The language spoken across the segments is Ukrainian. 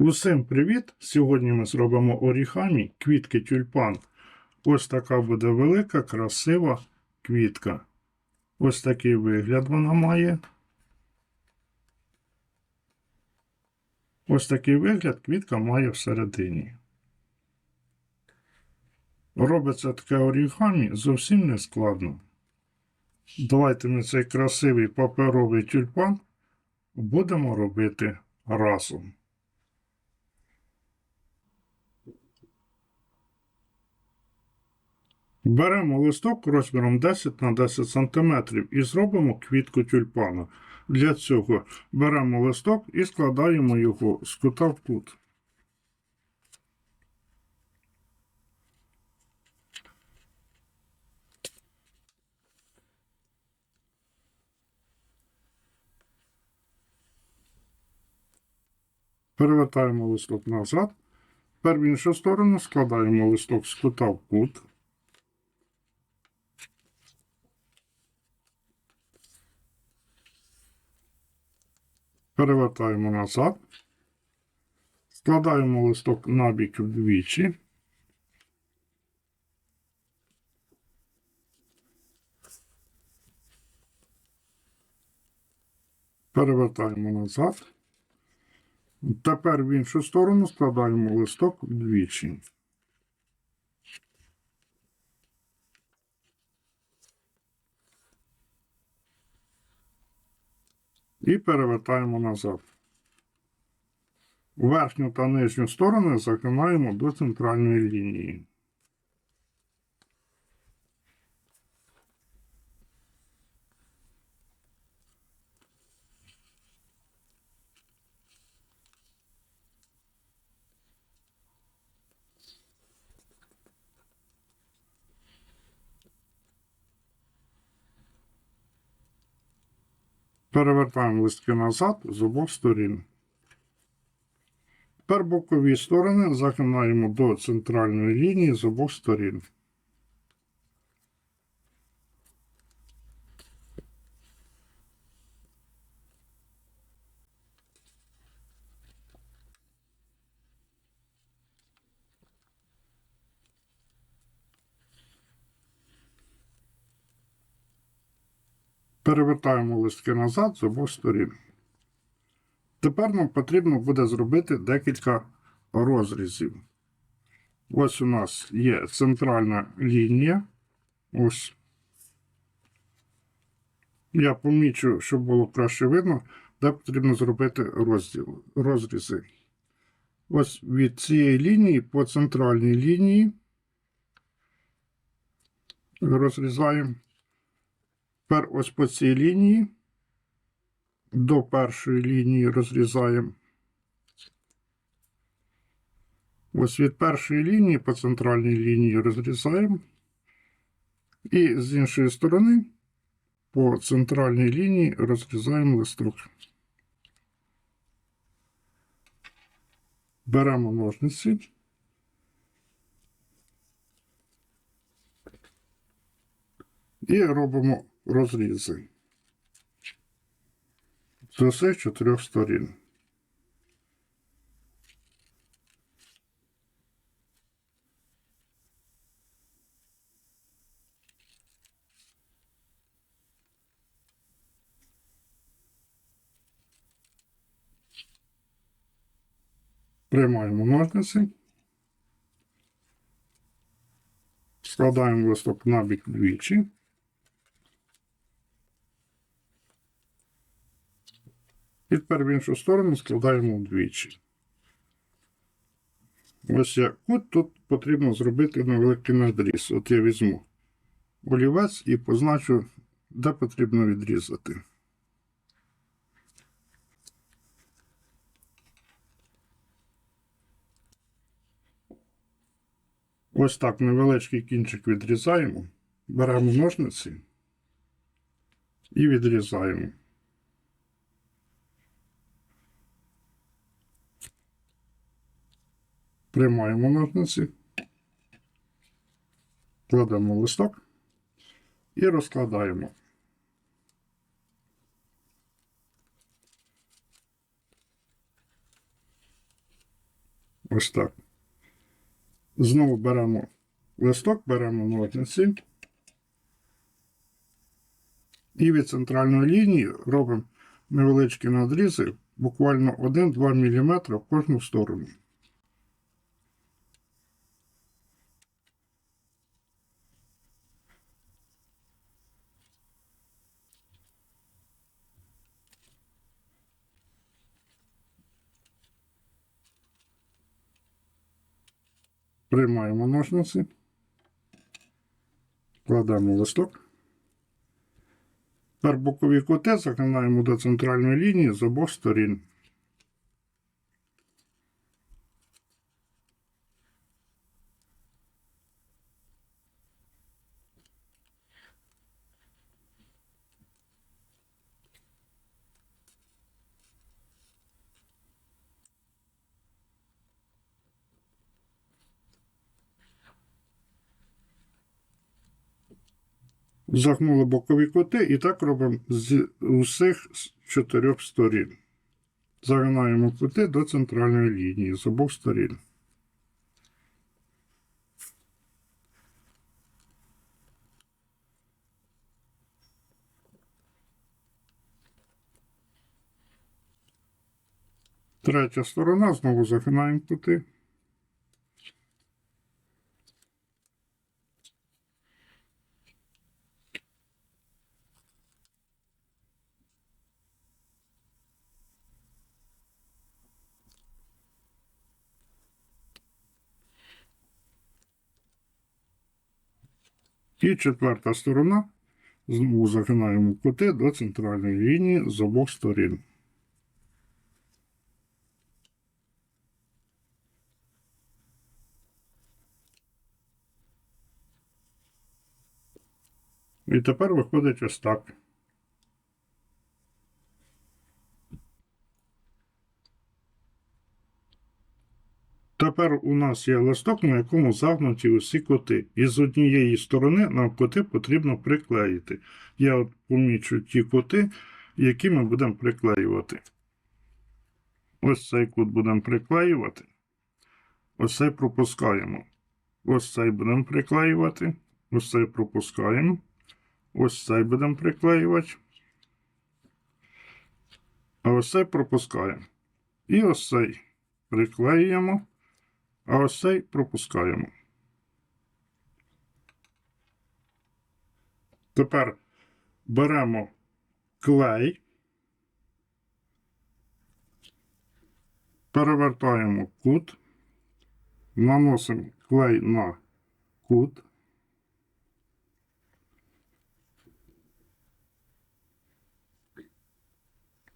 Усім привіт! Сьогодні ми зробимо орігамі квітки тюльпан. Ось така буде велика, красива квітка. Ось такий вигляд вона має. Ось такий вигляд квітка має всередині. Робиться таке орігамі зовсім не складно. Давайте ми цей красивий паперовий тюльпан будемо робити разом. Беремо листок розміром 10 на 10 см і зробимо квітку тюльпана. Для цього беремо листок і складаємо його з кута в кут. Перевертаємо листок назад. Тепер в іншу сторону складаємо листок з кута в кут. Перевертаємо назад. Складаємо листок набік вдвічі. Перевертаємо назад. Тепер в іншу сторону складаємо листок вдвічі. І перевертаємо назад. Верхню та нижню сторони загинаємо до центральної лінії. Перевертаємо листки назад з обох сторін. Тепер бокові сторони загинаємо до центральної лінії з обох сторін. Перевертаємо листки назад з обох сторін. Тепер нам потрібно буде зробити декілька розрізів. Ось у нас є центральна лінія. Ось. Я помічу, щоб було краще видно, де потрібно зробити розділ, розрізи. Ось від цієї лінії по центральній лінії розрізаємо. Тепер ось по цій лінії до першої лінії розрізаємо. Ось від першої лінії по центральній лінії розрізаємо. І з іншої сторони по центральній лінії розрізаємо листок. Беремо ножниці. І робимо розрізи з усіх чотирьох сторін. Приймаємо ножниці. Складаємо листок на бік двічі. І тепер в іншу сторону складаємо вдвічі. Ось як кут тут потрібно зробити невеликий надріз. От я візьму олівець і позначу, де потрібно відрізати. Ось так невеличкий кінчик відрізаємо, беремо ножниці і відрізаємо. Приймаємо ножниці, кладемо листок і розкладаємо. Ось так. Знову беремо листок, беремо ножниці. І від центральної лінії робимо невеличкі надрізи, буквально 1-2 мм в кожну сторону. Приймаємо ножниці, кладемо листок. Тепер бокові кути загинаємо до центральної лінії з обох сторін. Загнули бокові кути і так робимо з усіх чотирьох сторін. Загинаємо кути до центральної лінії з обох сторін. Третя сторона знову загинаємо кути. І четверта сторона. Знову загинаємо кути до центральної лінії з обох сторін. І тепер виходить ось так. Тепер у нас є листок, на якому загнуті усі коти. І з однієї сторони нам коти потрібно приклеїти. Я от помічу ті коти, які ми будемо приклеювати. Ось цей кут будемо приклеювати. Ось цей пропускаємо. Ось цей будемо приклеювати. Ось цей пропускаємо. Ось цей будемо приклеювати. А ось цей пропускаємо. І ось цей приклеюємо. А ось цей пропускаємо. Тепер беремо клей, перевертаємо кут, наносимо клей на кут.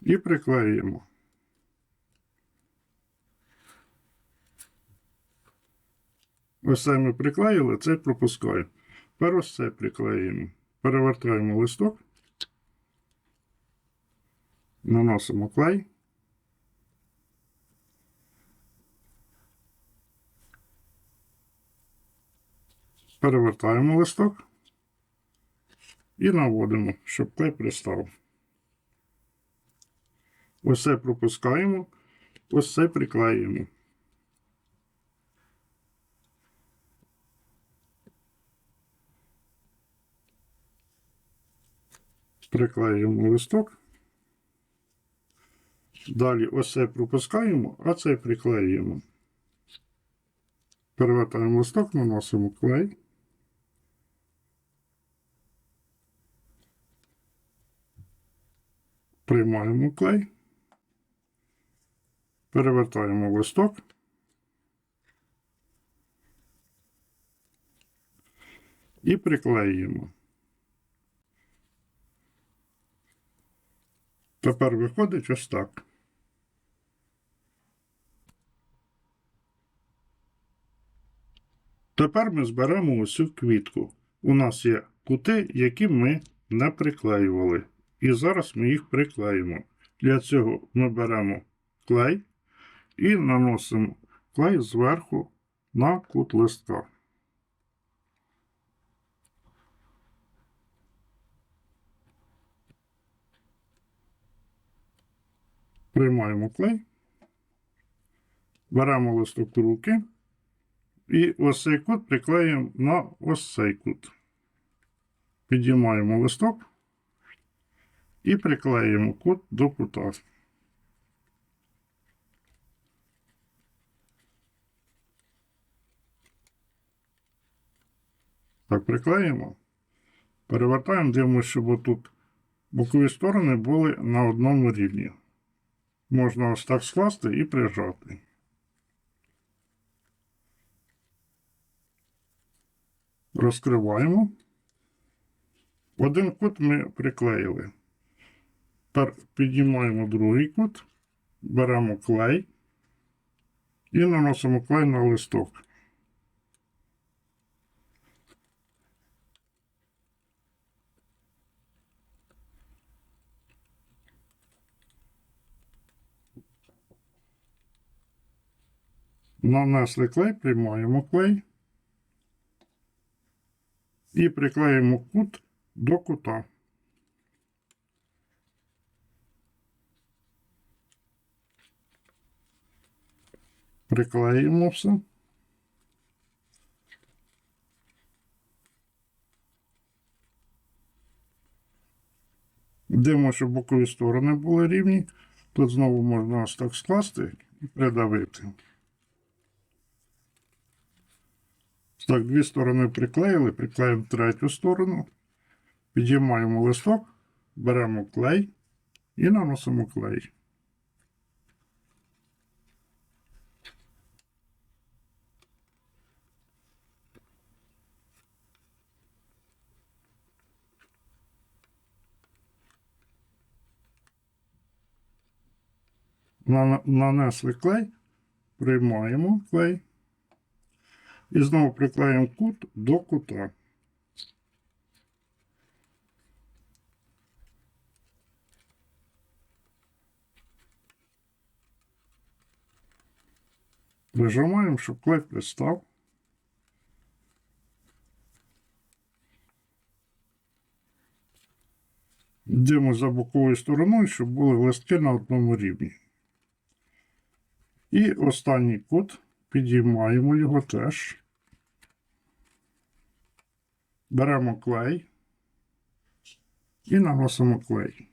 І приклеюємо. Ось це ми приклеїли, це пропускаємо. Тепер ось це приклеїмо. Перевертаємо листок. Наносимо клей. Перевертаємо листок і наводимо, щоб клей пристав. Ось це пропускаємо, ось це приклеїмо. Приклеюємо листок. Далі ось це пропускаємо, а це приклеюємо. Перевертаємо листок, наносимо клей. Приймаємо клей. Перевертаємо листок. І приклеюємо. Тепер виходить ось так. Тепер ми зберемо усю квітку. У нас є кути, які ми не приклеювали. І зараз ми їх приклеїмо. Для цього ми беремо клей і наносимо клей зверху на кут листка. Приймаємо клей, Беремо листок в руки і ось цей кут приклеїмо на ось цей кут. Підіймаємо листок і приклеїмо кут до кута. Так, приклеїмо. Перевертаємо, дивимося, щоб отут бокові сторони були на одному рівні. Можна ось так скласти і прижати. Розкриваємо. Один кут ми приклеїли. Тепер піднімаємо другий кут, беремо клей і наносимо клей на листок. Нанесли клей, приймаємо клей і приклеїмо кут до кута. Приклеїмо все. Дивимо, щоб бокові сторони були рівні. Тут знову можна ось так скласти і придавити. Так, дві сторони приклеїли, приклеїмо третю сторону, підіймаємо листок, беремо клей і наносимо клей. Нанесли клей, приймаємо клей. І знову приклеїмо кут до кута. Прижимаємо, щоб клей пристав. Йдемо за боковою стороною, щоб були листки на одному рівні. І останній кут. Підіймаємо його теж. Беремо клей і наносимо клей.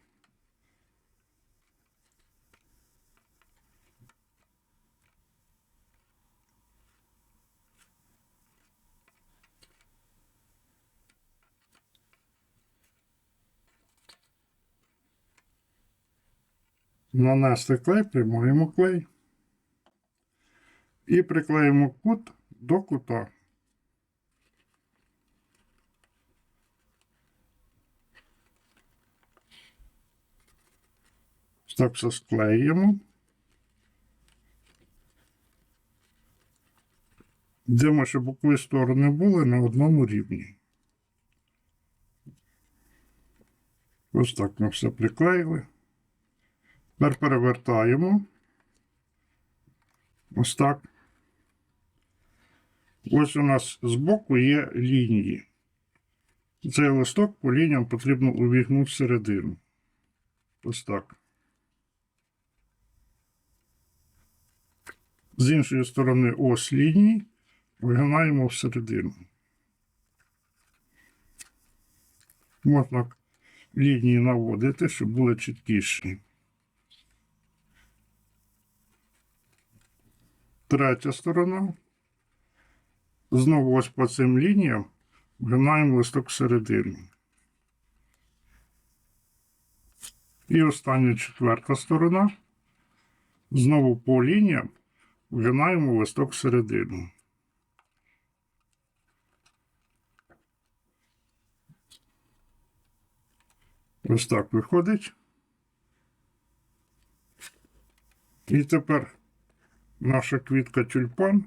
Нанесли клей, приймаємо клей і приклеїмо кут до кута. Так все склеїмо. Йдемо, щоб бокові сторони були на одному рівні. Ось так ми все приклеїли. Тепер перевертаємо. Ось так. Ось у нас збоку є лінії. Цей листок по лініям потрібно увігнути всередину. Ось так. З іншої сторони ось лінії вигинаємо всередину. Можна лінії наводити, щоб були чіткіші. Третя сторона. Знову ось по цим лініям вгинаємо листок всередину. І остання четверта сторона. Знову по лініям вгинаємо листок всередину. Ось так виходить. І тепер наша квітка тюльпан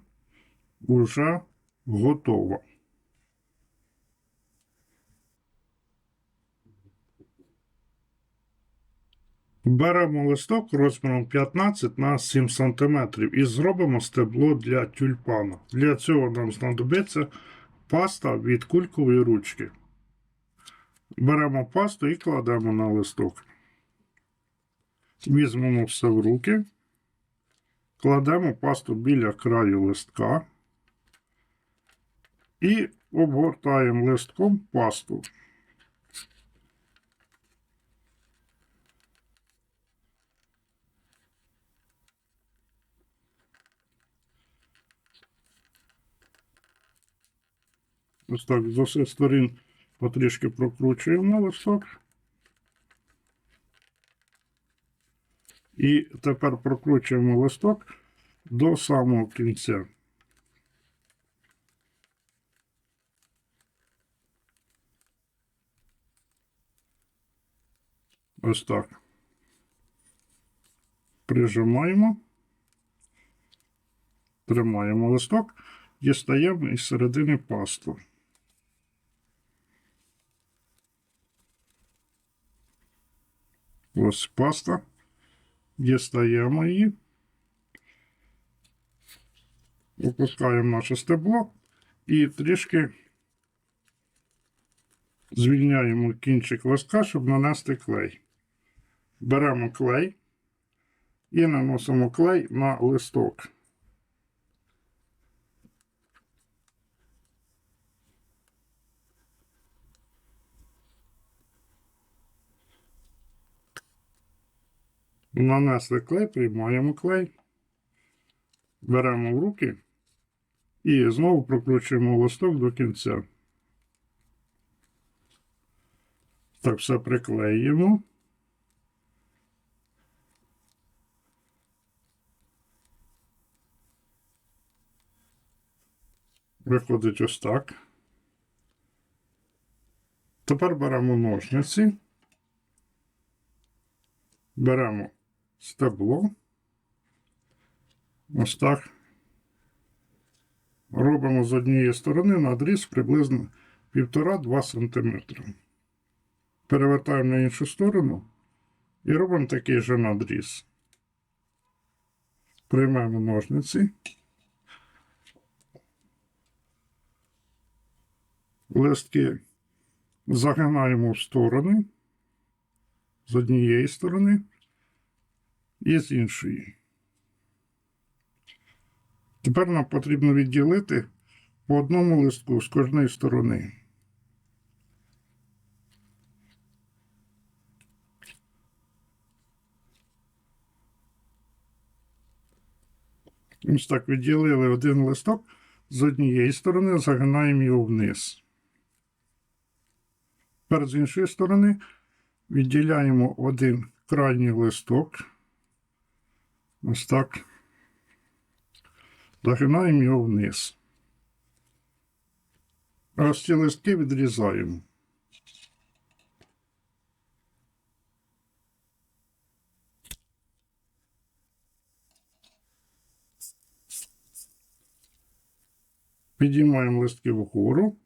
уже готова. Беремо листок розміром 15 на 7 см і зробимо стебло для тюльпана. Для цього нам знадобиться паста від кулькової ручки. Беремо пасту і кладемо на листок. Візьмемо все в руки. кладемо пасту біля краю листка і обгортаємо листком пасту. Ось так з усіх сторін потрішки прокручуємо листок. І тепер прокручуємо листок до самого кінця. Ось так. Прижимаємо. Тримаємо листок, дістаємо із середини пасту. Ось паста. Дістаємо її. Опускаємо наше стебло і трішки звільняємо кінчик листка, щоб нанести клей. Беремо клей і наносимо клей на листок. Нанесли клей, приймаємо клей, беремо в руки і знову прокручуємо листок до кінця. Так, все приклеїмо. Виходить ось так. Тепер беремо ножниці. Беремо стебло. Ось так. Робимо з однієї сторони надріз приблизно 1,5-2 см. Перевертаємо на іншу сторону і робимо такий же надріз. Приймаємо ножниці. Листки загинаємо в сторони з однієї сторони і з іншої. Тепер нам потрібно відділити по одному листку з кожної сторони. Ось так відділили один листок з однієї сторони, загинаємо його вниз. Тепер з іншої сторони відділяємо один крайній листок. Ось так. Загинаємо його вниз. А ці листки відрізаємо. Підіймаємо листки вгору.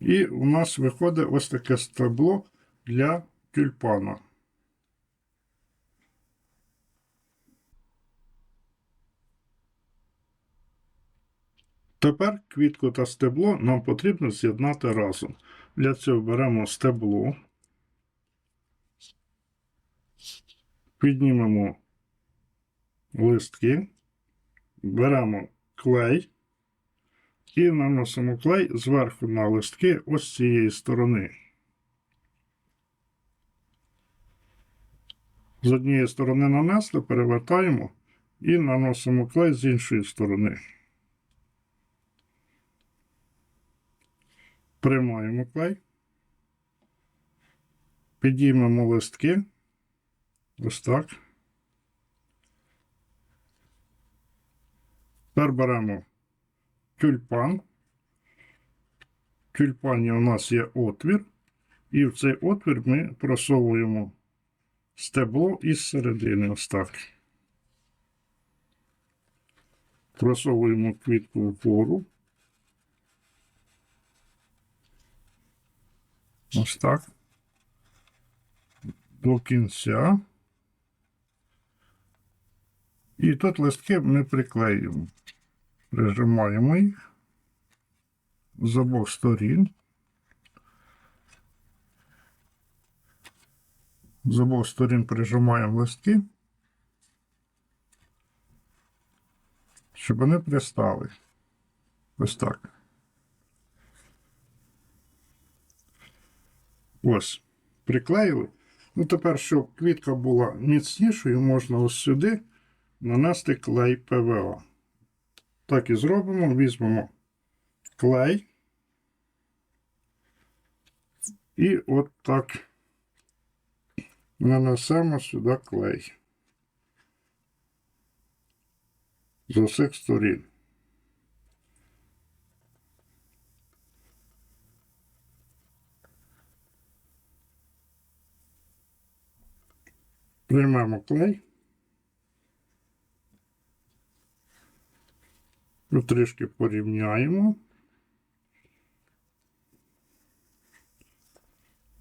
І у нас виходить ось таке стебло для тюльпана. Тепер квітку та стебло нам потрібно з'єднати разом. Для цього беремо стебло, піднімемо листки, беремо клей і наносимо клей зверху на листки ось цієї сторони. З однієї сторони нанесли, перевертаємо і наносимо клей з іншої сторони. Приймаємо клей, підіймемо листки. Ось так. Тепер беремо тюльпан. В тюльпані у нас є отвір, і в цей отвір ми просовуємо стебло із середини. Ось так. Просовуємо квітку вгору. Ось так. До кінця. І тут листки ми приклеїмо. Прижимаємо їх з обох сторін. З обох сторін прижимаємо листки, щоб вони пристали. Ось так. Ось. Приклеїли. Ну, тепер, щоб квітка була міцнішою, можна ось сюди нанести клей ПВА. Так і зробимо. Візьмемо клей. І от так нанесемо сюди клей. З усіх сторін. Приймемо клей. Ну, Трішки порівняємо.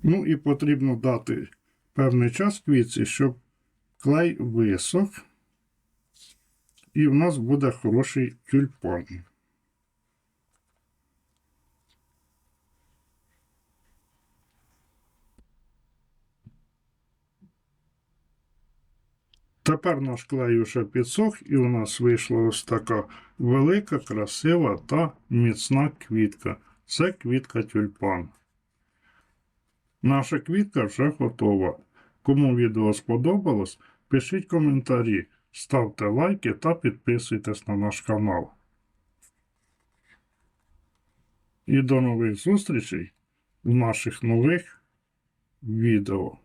Ну і потрібно дати певний час квітці, щоб клей висох. І в нас буде хороший тюльпан. Тепер наш клей вже підсох, і у нас вийшла ось така велика, красива та міцна квітка. Це квітка тюльпан. Наша квітка вже готова. Кому відео сподобалось, пишіть коментарі, ставте лайки та підписуйтесь на наш канал. І до нових зустрічей в наших нових відео.